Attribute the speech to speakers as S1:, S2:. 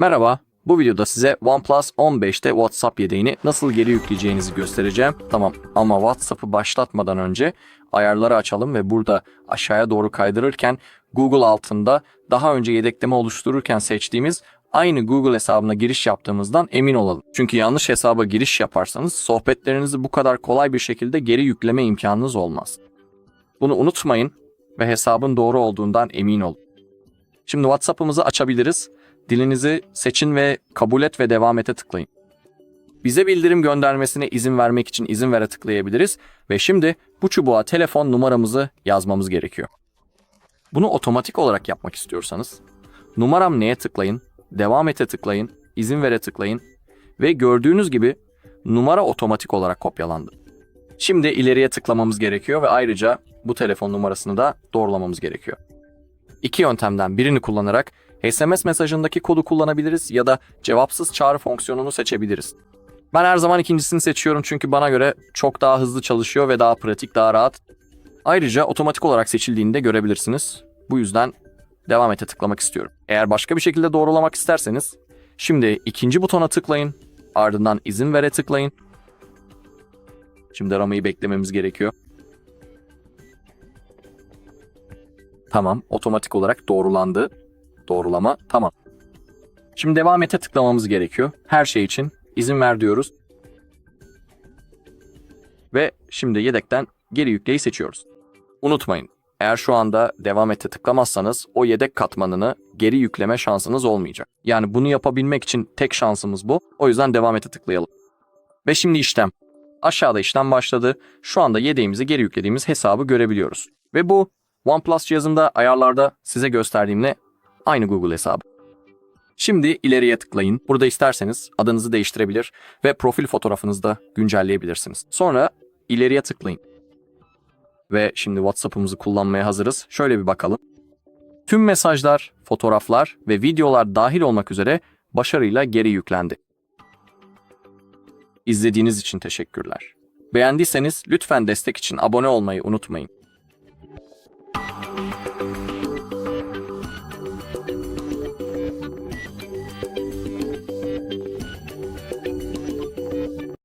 S1: Merhaba, bu videoda size OnePlus 15'te WhatsApp yedeğini nasıl geri yükleyeceğinizi göstereceğim. Tamam ama WhatsApp'ı başlatmadan önce ayarları açalım ve burada aşağıya doğru kaydırırken Google altında daha önce yedekleme oluştururken seçtiğimiz aynı Google hesabına giriş yaptığımızdan emin olalım. Çünkü yanlış hesaba giriş yaparsanız sohbetlerinizi bu kadar kolay bir şekilde geri yükleme imkanınız olmaz. Bunu unutmayın ve hesabın doğru olduğundan emin olun. Şimdi WhatsApp'ımızı açabiliriz. Dilinizi seçin ve kabul et ve devam ete tıklayın. Bize bildirim göndermesine izin vermek için izin vere tıklayabiliriz ve şimdi bu çubuğa telefon numaramızı yazmamız gerekiyor. Bunu otomatik olarak yapmak istiyorsanız numaram neye tıklayın, devam ete tıklayın, izin vere tıklayın ve gördüğünüz gibi numara otomatik olarak kopyalandı. Şimdi ileriye tıklamamız gerekiyor ve ayrıca bu telefon numarasını da doğrulamamız gerekiyor. İki yöntemden birini kullanarak SMS mesajındaki kodu kullanabiliriz ya da cevapsız çağrı fonksiyonunu seçebiliriz. Ben her zaman ikincisini seçiyorum çünkü bana göre çok daha hızlı çalışıyor ve daha pratik, daha rahat. Ayrıca otomatik olarak seçildiğini de görebilirsiniz. Bu yüzden devam ete tıklamak istiyorum. Eğer başka bir şekilde doğrulamak isterseniz şimdi ikinci butona tıklayın, ardından izin vere tıklayın. Şimdi aramayı beklememiz gerekiyor. Tamam, otomatik olarak doğrulandı. Doğrulama tamam. Şimdi devam ete tıklamamız gerekiyor. Her şey için izin ver diyoruz. Ve şimdi yedekten geri yükleyi seçiyoruz. Unutmayın, eğer şu anda devam ete tıklamazsanız o yedek katmanını geri yükleme şansınız olmayacak. Yani bunu yapabilmek için tek şansımız bu. O yüzden devam ete tıklayalım. Ve şimdi işlem. Aşağıda işlem başladı. Şu anda yedeğimizi geri yüklediğimiz hesabı görebiliyoruz. Ve bu OnePlus cihazında ayarlarda size gösterdiğimle aynı Google hesabı. Şimdi ileriye tıklayın. Burada isterseniz adınızı değiştirebilir ve profil fotoğrafınızı da güncelleyebilirsiniz. Sonra ileriye tıklayın. Ve şimdi WhatsApp'ımızı kullanmaya hazırız. Şöyle bir bakalım. Tüm mesajlar, fotoğraflar ve videolar dahil olmak üzere başarıyla geri yüklendi. İzlediğiniz için teşekkürler. Beğendiyseniz lütfen destek için abone olmayı unutmayın.